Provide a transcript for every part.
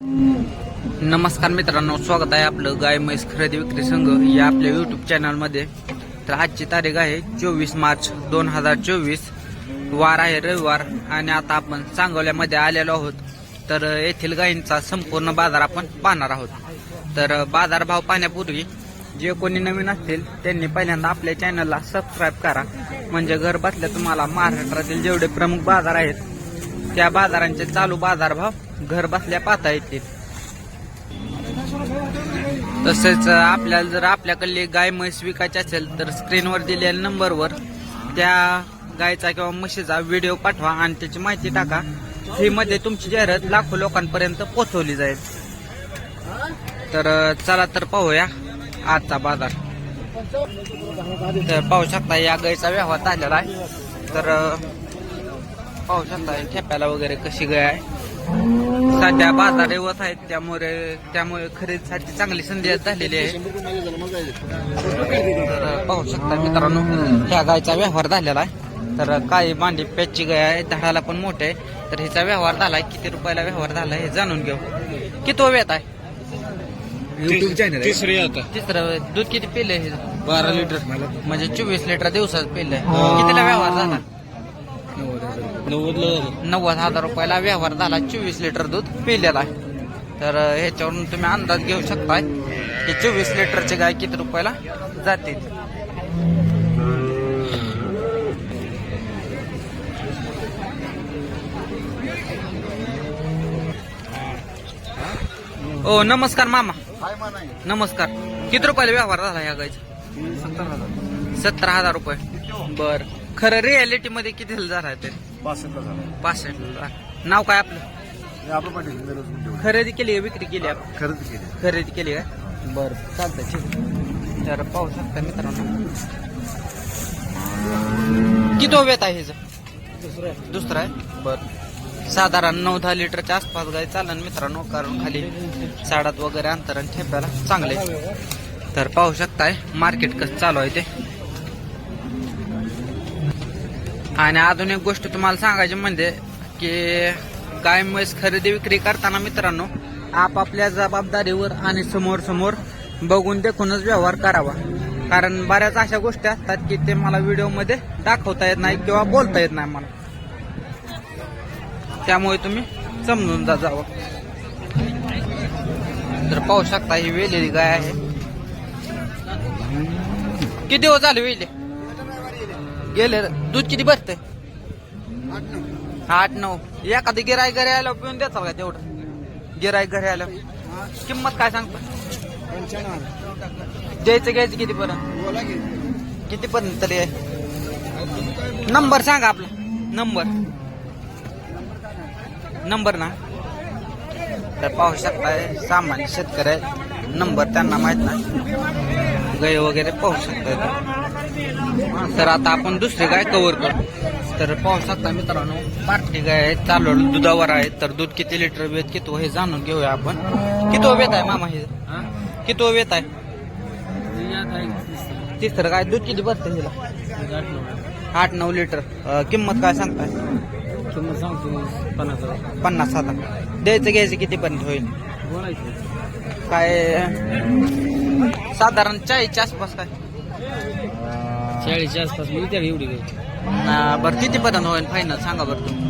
नमस्कार मित्रांनो स्वागत आहे आपलं गाय म्हैस खरेदी विक्री संघ या आपल्या युट्यूब चॅनलमध्ये तर आजची तारीख आहे चोवीस मार्च दोन हजार चोवीस. वार आहे रविवार आणि आता आपण सांगोल्यामध्ये आलेलो आहोत. तर येथील गायींचा संपूर्ण बाजार आपण पाहणार आहोत. तर बाजार भाव पाहण्यापूर्वी जे कोणी नवीन असतील त्यांनी पहिल्यांदा आपल्या चॅनलला सबस्क्राईब करा. म्हणजे घर बसल्या तुम्हाला महाराष्ट्रातील जेवढे प्रमुख बाजार आहेत त्या बाजारांचे चालू बाजारभाव घर बसल्या पाहता येतील. तसेच आपल्याला जर आपल्याकडली गाय म्हैस विकायची असेल तर स्क्रीनवर दिलेल्या नंबरवर त्या गायचा किंवा म्हशीचा व्हिडिओ पाठवा आणि त्याची माहिती टाका. फ्रीमध्ये तुमची जाहिरात लाखो लोकांपर्यंत पोहोचवली जाईल. तर चला तर पाहूया आजचा बाजार. तर पाहू शकता या गायचा व्यवहार झालेला आहे. तर पाहू शकता ठेप्याला वगैरे कशी गाय आहे. सध्या बाजार येवत आहेत त्यामुळे त्यामुळे खरेदीसाठी चांगली संधी झालेली आहे. तर पाहू शकता मित्रांनो ह्या गायचा व्यवहार झालेला आहे. तर काही मांडी पॅचची गाय आहे झाडाला पण मोठे आहे. तर हिचा व्यवहार झालाय किती रुपयाला व्यवहार झाला हे जाणून घेऊ. किती वेत आहे? युट्यूब चॅनल तिसरी आता. तिसरं दूध किती पिले हे? बारा लिटर. म्हणजे चोवीस लिटर दिवसात पिले. कितीला व्यवहार झाला? नव्वद हजार रुपयाला व्यवहार झाला. चोवीस लिटर दूध पिलेला आहे. तर ह्याच्यावरून तुम्ही अंदाज घेऊ शकताय की चोवीस लिटरची गाय किती रुपयाला जाते ओ हो, नमस्कार मामा. नमस्कार. किती रुपयाला व्यवहार झाला ह्या गायचा? सत्तर हजार. रुपये. बर. खरं रियालिटी मध्ये किती झाला ते? पासष्ट नाव काय आपलं? खरेदी केली विक्री केली आहे. खरेदी केली खरेदी केली आहे. बर चालतंय ठीक आहे. तर पाहू शकता मित्रांनो. किती वेत आहे ह्याचं दुसरं आहे. बर. साधारण नऊ दहा लिटरच्या आसपास गाय चालन मित्रांनो कारण खाली साडात वगैरे अंतर आणि ठेप्याला चांगले तर पाहू शकताय मार्केट कसं चालू आहे ते. आणि अजून एक गोष्ट तुम्हाला सांगायची म्हणजे की गाय म्हैस खरेदी विक्री करताना मित्रांनो आपापल्या जबाबदारीवर आणि समोर समोर बघून देखूनच व्यवहार करावा. कारण बऱ्याच अशा गोष्टी असतात की ते मला व्हिडिओमध्ये दाखवता येत नाही किंवा बोलता येत नाही मला. त्यामुळे तुम्ही समजून जा जावं. तर पाहू शकता ही वेलेली गाय आहे. किती दिवस झाले वेली? गेले दूध किती भरते आठ नऊ. एखादं गिराय घरी आलं पिऊन देतात का तेवढं? गिराय घरी आलं किंमत काय सांगतो द्यायचं घ्यायचं किती पर्यंत? किती पर्यंत तरी आहे? नंबर सांगा आपला. नंबर. नंबर ना? तर पाहू शकताय सामान्य शेतकरी आहे. नंबर त्यांना माहीत नाही. गय वगैरे पाहू शकताय. तर आता आपण दुसरी गाय कव्हर करू तर पाहू शकता मित्रांनो पार्टी गाय आहे चालू दुधावर आहे तर दूध किती लिटर वेत किती हे जाणून घेऊया आपण. किती वेत आहे मामा हे? किती वेत आहे? तिसरं काय दूध किती भरते हिला? आठ नऊ. लिटर किंमत काय सांगताय? किंमत सांगतो पन्नास हजार. पन्नास हजार. द्यायचं घ्यायचं किती पर्यंत होईल? काय? साधारण चाळीसच्या आसपास काय? चाळीसच्या आसपास मी त्या एवढी काही अं, बरं किती पर्यंत होईल फायनल सांगा बरं तुम्ही.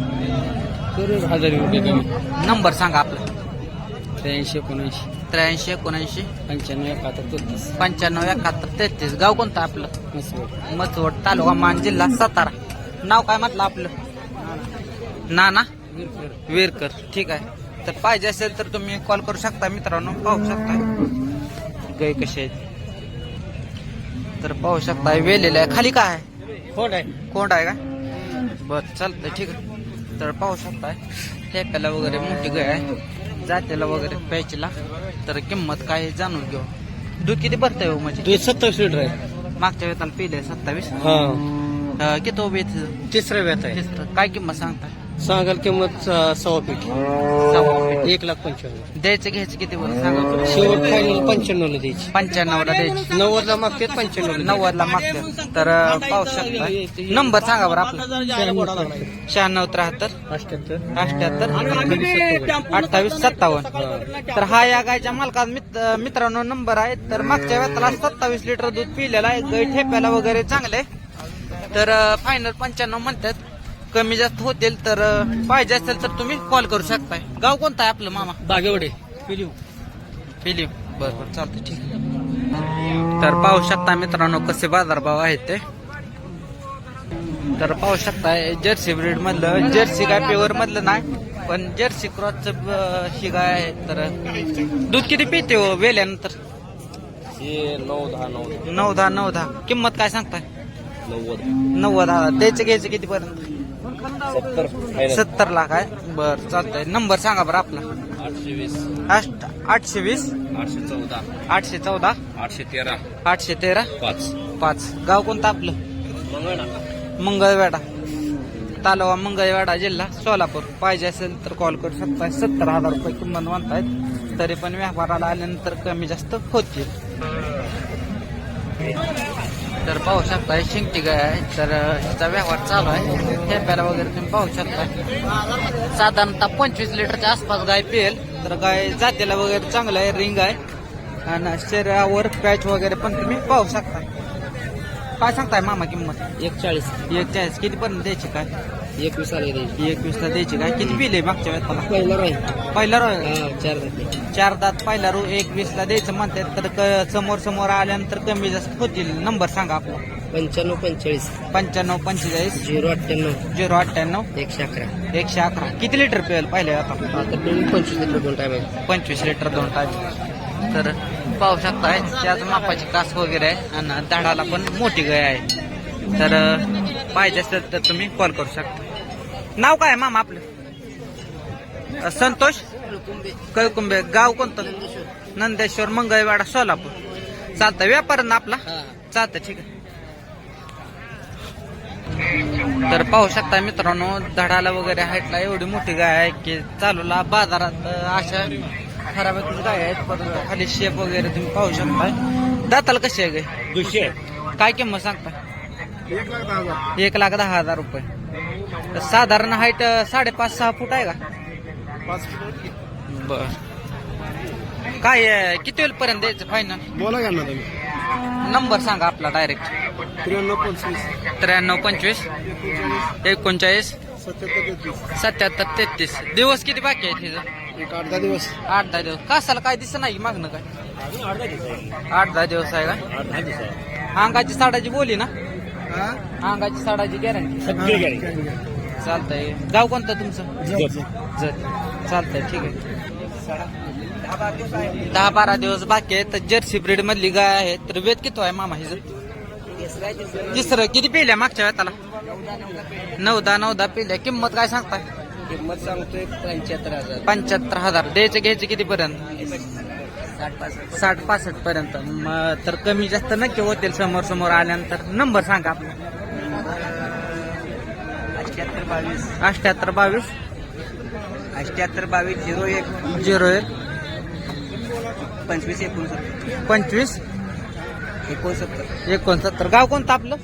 करू हजार रुपये कमी. नंबर सांगा आपला. त्र्याऐंशी एकोणऐंशी. त्र्याऐंशी एकोणऐंशी. पंच्याण्णव एकाहत्तर तेहतीस. पंच्याण्णव एकाहत्तर तेहतीस. गाव कोणतं आपलं? मस्त मचवड तालुका मान जिल्हा सातारा. नाव काय म्हटलं आपलं? नाना. वीरकर. ठीक आहे. तर पाहिजे असेल तर तुम्ही कॉल करू शकता मित्रांनो. पाहू शकता. गाय कशी आहेत? तर पाहू शकता वेलेलं आहे. खाली काय आहे? खोट आहे. कोंड आहे का? बर चालतंय ठीक आहे. तर पाहू शकताय ठेप्याला वगैरे मोठी गाय आहे. जातेला वगैरे प्यायचीला. तर किंमत काय जाणून घेऊ. दूध किती भरतंय हो म्हणजे? तू सत्तावीस लिटर आहे. मागच्या वेताला पिले सत्तावीस. हा. किती उभे तिसऱ्या व्यत आहे. तिसरं. काय किंमत सांगता सांगाल किंमत सव्वा फीट. सव्वा एक लाख पंच्याण्णव. द्यायचं घ्यायचं किती बरं सांगा. शेवट फायनल पंच्याण्णवला द्यायची. पंच्याण्णवला द्यायची. नव्वदला मागतात पंच्याण्णवला नव्वदला मागते. तर पाहू शकता. नंबर सांगा बरं आपला. शहाण्णव त्र्याहत्तर. अठ्याहत्तर अठ्याहत्तर अठ्ठावीस सत्तावन्न. तर हा या गायच्या मालकात मित- मित्रांनो नंबर आहे तर मागच्या वेळेला सत्तावीस लिटर दूध पिलेला आहे. गाय ठेप्याला वगैरे चांगले तर फायनल पंच्याण्णव म्हणतात. कमी जास्त होतील तर अं, पाहिजे असेल तर तुम्ही कॉल करू शकताय. गाव कोणतं आहे आपलं मामा? बागेवडे पिलिव फिलिप बरं बरं चालतं ठीक आहे. तर पाहू शकता मित्रांनो कसे बाजारभाव आहेत ते. तर पाहू शकता जर्सी ब्रीड मधलं जर्सी गाय प्युअर मधलं नाही पण जर्सी क्रॉसचं ही गाय आहे तर दूध किती पिते हो वेल्यानंतर? हे नऊ दहा नऊ. नऊ दहा नऊ दहा. किंमत काय सांगताय? नव्वद. नव्वद हजार. द्यायचं घ्यायचं किती पर्यंत सत्तर. सत्तर लाख आहे. बर चालतंय. नंबर सांगा बरं आपला. आठशे वीस. आठ आठशे वीस? आठशे चौदा. आठशे चौदा? आठशे तेरा. आठशे तेरा? पाच. पाच. गाव कोणतं आपलं? मंगळ मंगळवेढा. तालुका मंगळवेढा जिल्हा सोलापूर. पाहिजे असेल तर कॉल करू शकता. सत्तर हजार रुपये किंमत म्हणतायत तरी पण व्यवहाराला आल्यानंतर कमी जास्त होतील. तर पाहू शकता शिंगटी गाय आहे. तर ह्याचा व्यवहार चालू आहे. ठेप्याला वगैरे तुम्ही पाहू शकता. साधारणतः पंचवीस लिटरच्या आसपास गाय पिळेल तर गाय जातीला वगैरे चांगलं आहे रिंग आहे. आणि शरीरावर पॅच वगैरे पण तुम्ही पाहू शकता. काय सांगताय मामा किंमत? एक चाळीस एक चाळीस किती पर्यंत द्यायची काय? एकवीस आले द्यायची एकवीस ला द्यायची काय? किती बिल आहे मागच्या वेळेला पहिला राहील पहिला रो हा चार राहते चार दात पहिला रो एकवीस ला द्यायचं म्हणतात तर क- समोर समोर आल्यानंतर कमी जास्त होतील. नंबर सांगा आपला. पंच्याण्णव पंचेचाळीस. पंच्याण्णव पंचेचाळीस. झिरो अठ्ठ्याण्णव. झिरो अठ्ठ्याण्णव. एकशे अकरा. एकशे अकरा. किती लिटर पिळेल पहिले आता? पंचवीस लिटर दोन टाइम आहे. पंचवीस लिटर दोन टाईम तर पाहू शकताय त्याच मापाची कास वगैरे आहे आणि झाडाला पण मोठी गाय आहे. तर पाहिजे असेल तर तुम्ही कॉल करू शकता. नाव काय मामा आपलं? संतोष? कळकुंबे. गाव कोणतं? नंदेश्वर मंगळवाडा सोलापूर. चालतं व्यापार ना आपला? चालतं ठीक आहे. तर पाहू शकता मित्रांनो धडाला वगैरे हाईटला एवढी मोठी गाय आहे की चालूला बाजारात अशा खराब गाय आहेत पण खाली शेप वगैरे तुम्ही पाहू शकता दाताला कशी आहे गाय? काय किंमत सांगता एक लाख दहा हजार रुपये. तर साधारण हाईट साडेपाच सहा फूट आहे का? बर. काय आहे? किती वेळ पर्यंत द्यायचं फायनल बोला का ना तुम्ही. नंबर सांगा आपला डायरेक्ट त्र्याण्णव पंचवीस. त्र्याण्णव पंचवीस. एकोणचाळीस. सत्याहत्तर तेहतीस. सत्याहत्तर तेहतीस. दिवस किती बाकी आहेत तिथं एक आठ दहा दिवस. आठ दहा दिवस. कासाला काय दिसत नाही मागणं काय? आठ दहा दिवस आहे. का? अंगाची साडाची बोली ना? अंगाची साडाची गॅरंटी चालतंय. गाव कोणतं तुमचं? जत. चालतंय ठीक आहे. दहा बारा दिवस बाकी आहे तर जर्सी ब्रीड मधली गाय आहे. तर वेद किती आहे मामा हिचं? तिसरं. किती पिल्या मागच्या वेळाला? नऊ दहा नऊ दहा पिल्या. किंमत काय सांगताय? किंमत सांगतोय पंच्याहत्तर हजार. पंच्याहत्तर हजार. द्यायचे घ्यायचे किती पर्यंत? साठ पासष्ट. पर्यंत. मग तर कमी जास्त नक्की होतील समोर समोर आल्यानंतर. नंबर सांगा आपला. बावीस. अठ्याहत्तर बावीस. अठ्याहत्तर बावीस झिरो एक. झिरो एक. पंचवीस एकोणसत्तर. पंचवीस. एकोणसत्तर. एकोणसत्तर. गाव कोणतं आपलं?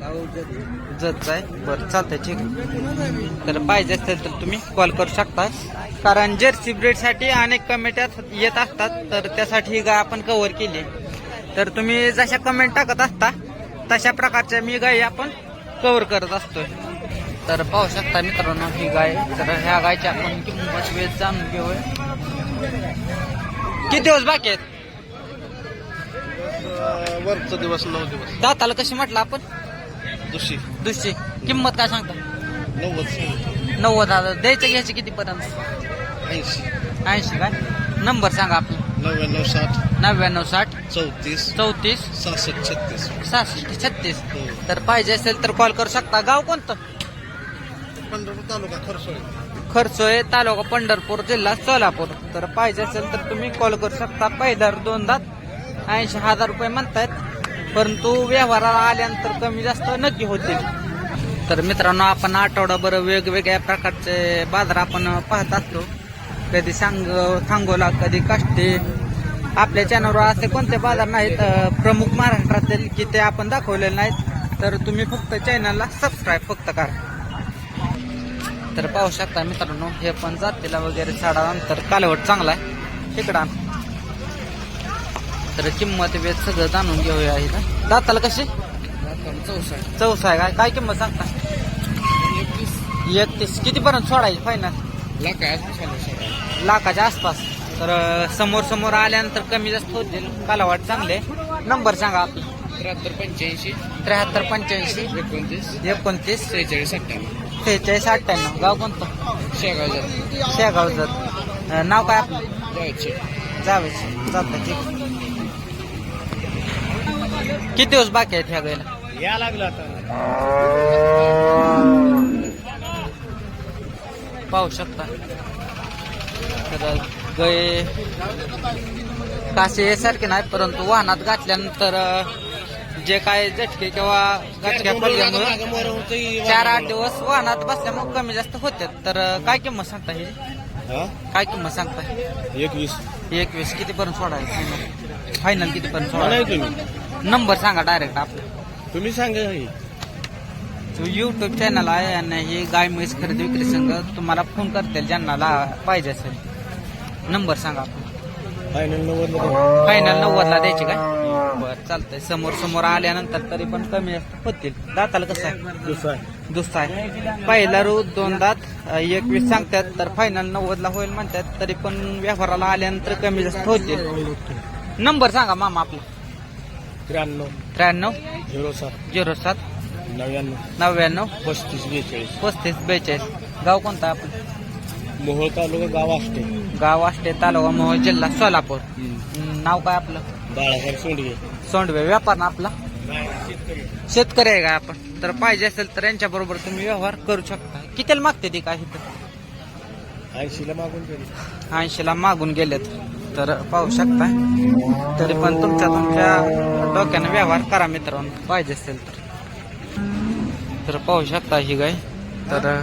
गाव जतच आहे. बरं चालतंय ठीक आहे. तर पाहिजे असेल तर तुम्ही कॉल करू शकता. कारण जर्सी ब्रीडसाठी अनेक कमेंट्या येत असतात. तर त्यासाठी ही गाय आपण कव्हर केली. तर तुम्ही जशा कमेंट टाकत असता तशा प्रकारच्या मी गाय आपण कव्हर करत असतोय. तर पाहू शकता मित्रांनो ही गाय. तर ह्या गायची आपण किंमत वेळ जाणून घेऊया. किती दिवस बाकी आहेत? वरचा दिवस नऊ दिवस. दाताला कशी म्हटलं आपण? दुसरी. दुसरी. किंमत काय सांगता? नव्वद नव्वद हजार. द्यायचं घ्यायचं किती पर्यंत? ऐंशी. ऐंशी काय? नंबर सांगा आपला. नव्याण्णव साठ. नव्याण्णव साठ. चौतीस. चौतीस. सहासष्ट छत्तीस. सहासष्ट छत्तीस. हो. तर पाहिजे असेल तर कॉल करू शकता. गाव कोणतं? पंढरपूर तालुका खरसोय खरसोय तालुका पंढरपूर जिल्हा सोलापूर. तर पाहिजे असेल तर तुम्ही कॉल करू शकता. पैदार दोनदा ऐंशी हजार रुपये म्हणतायत. परंतु व्यवहाराला आल्यानंतर कमी जास्त नक्की होतील. तर मित्रांनो आपण आठवडाभर वेगवेगळ्या प्रकारचे बाजार आपण पाहत असतो. कधी सांग सांगोला कधी काष्टी. आपल्या चॅनलवर असे कोणते बाजार नाहीत प्रमुख महाराष्ट्रातील की ते आपण दाखवलेले नाहीत. तर तुम्ही फक्त चॅनलला सबस्क्राईब फक्त करा. तर पाहू शकता मित्रांनो हे पण जातीला वगैरे साडा नंतर कालवट चांगला आहे. आण. तर किंमत वेद सगळं जाणून घेऊया इथं. दाताला कशी? चौसा चौसा आहे काय काय किंमत सांगता? एकतीस. किती पर्यंत सोडायची फायनल लाखाच्या आसपास तर समोर समोर आल्यानंतर कमी जास्त होतील. कालावाट चांगले नंबर सांगा आपला. त्र्याहत्तर पंच्याऐंशी. त्र्याहत्तर पंच्याऐंशी. एकोणतीस. एकोणतीस. सेहेचाळीस अठ्ठ्याण्णव सेहेचाळीस अठ्ठ्याण्णव. गाव कोणतं? शेगाव जात शेगाव जत नाव काय आपलं? जावेच चालतं ठीक. किती दिवस बाकी आहेत ह्या गायला? या लागलं आता. पाहू शकता. तर गय कासे सारखे नाही परंतु वाहनात घातल्यानंतर जे काय झटके किंवा पडल्यामुळे चार आठ दिवस वाहनात बसल्यामुळे कमी जास्त होते तर काय किंमत सांगता हे? काय किंमत सांगता एकवीस. एकवीस. किती पर्यंत सोडायचं फायनल किती पर्यंत नाही सोडायचं तुम्ही नंबर सांगा डायरेक्ट आपला. तुम्ही सांगा तो युट्यूब चॅनल आहे आणि ही गाय म्हैस खरेदी विक्री संघ तुम्हाला फोन करतील ज्यांना ला- पाहिजे असेल. नंबर सांगा फायनल नव्वद फायनल नव्वदला द्यायची काय? बरं चालतंय. समोर समोर आल्यानंतर तरी पण कमी होतील. दाताला कसं आहे? दुसरा दुसरा आहे. पहिला रू दोन दात एकवीस सांगतात तर फायनल नव्वदला होईल म्हणतात तरी पण व्यवहाराला आल्यानंतर कमी जास्त होतील. नंबर सांगा मामा आपला. त्र्याण्णव. त्र्याण्णव. झिरो सात. झिरो सात. नव्याण्णव. नव्याण्णव. पस्तीस बेचाळीस. पस्तीस बेचाळीस. गाव कोणतं आपलं? मोहोळ तालुका गाव असते गाव आष्टे तालुका मोहोळ जिल्हा सोलापूर. नाव काय आपलं? बाळासाहेब सोंडवे व्यापार ना आपला? शेतकरी. आहे का आपण? तर पाहिजे असेल तर यांच्या बरोबर तुम्ही व्यवहार करू शकता. कितीला मागते ती काय इथं? ऐंशीला मागून तरी ऐंशीला मागून गेलेत. तर पाहू शकता तरी पण तुमच्या तुमच्या डोक्यानं व्यवहार करा मित्रांनो. पाहिजे असेल तर. तर पाहू शकता ही गाय. तर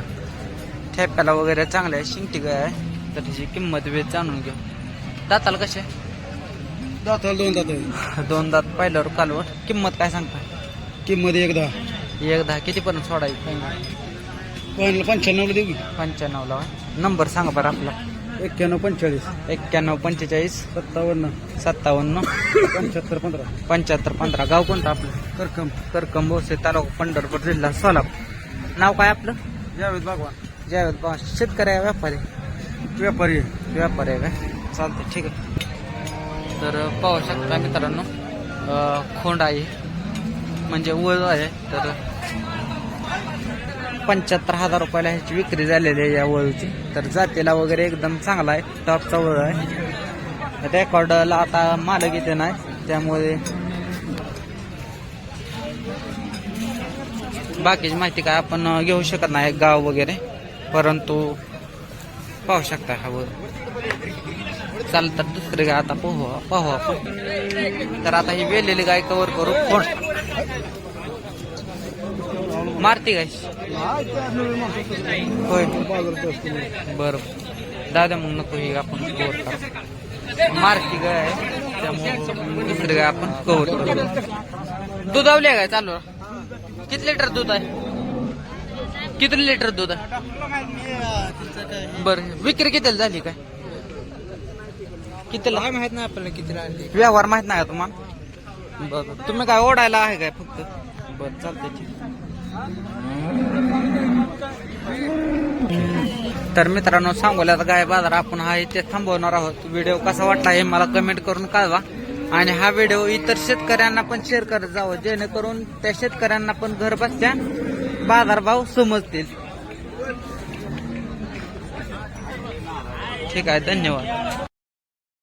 ठेप्याला वगैरे चांगलं आहे शिंगटी गाय आहे. तर त्याची किंमत वेळ जाणून घेऊ. दाताला कसे दाताला दोन दात दोन दात पाहिल्यावर कालवर. किंमत काय सांगता किंमत एक दहा. एक दहा किती पर्यंत सोडायची फायनल पंच्याण्णवला देऊ पंच्याण्णवला नंबर सांगा बरं आपला. एक्क्याण्णव पंचेचाळीस. एक्क्याण्णव पंचेचाळीस. सत्तावन्न. सत्तावन्न. पंच्याहत्तर पंधरा. पंच्याहत्तर पंधरा. गाव कोणतं आपलं? करकम. करकम भोसे तालुका पंढरपूर जिल्हा सोलापूर. नाव काय आपलं? जावेद बागवान जावेद पवार शेतकरी आहे व्यापारी? व्यापारी व्यापारी आहे काय चालतं ठीक आहे. तर पाहू शकता मित्रांनो खोंड आहे. म्हणजे वज आहे तर पंच्याहत्तर हजार रुपयाला ह्याची विक्री झालेली आहे या वळूची तर जातीला वगैरे एकदम चांगला आहे टॉपचा वळ आहे. रेकॉर्डला आता मालक इथे नाही त्यामुळे बाकीची माहिती काय आपण घेऊ शकत नाही गाव वगैरे. परंतु पाहू शकता हा वर चालतात दुसरे दुसरी गाय आता पाहू पाहू आपण तर आता ही वेलेली गाय कवर करू. कोण? मारती गाय होय. बर. दादा मग नको ही आपण कवर करू. मारती गाय त्यामुळे दुसरी गाय आपण कवर करू. दुधावली गाय चालू? किती लिटर दूध आहे? किती लिटर दूध आहे? बर. विक्री किती झाली काय? कितीला? माहीत नाही आपल्याला किती राहिले व्यवहार माहीत नाही का तुम्हाला? बर तुम्ही काय ओढायला आहे काय फक्त? बर चालतंय ठीक. तर मित्रांनो सांगोल्यात गाय बाजार आपण हा इथे थांबवणार आहोत. व्हिडिओ कसा वाटला हे मला कमेंट करून कळवा. आणि हा व्हिडिओ इतर शेतकऱ्यांना पण शेअर करत जावं. जेणेकरून त्या शेतकऱ्यांना पण घर बसल्या बाजारभाव समजतील. ठीक आहे धन्यवाद.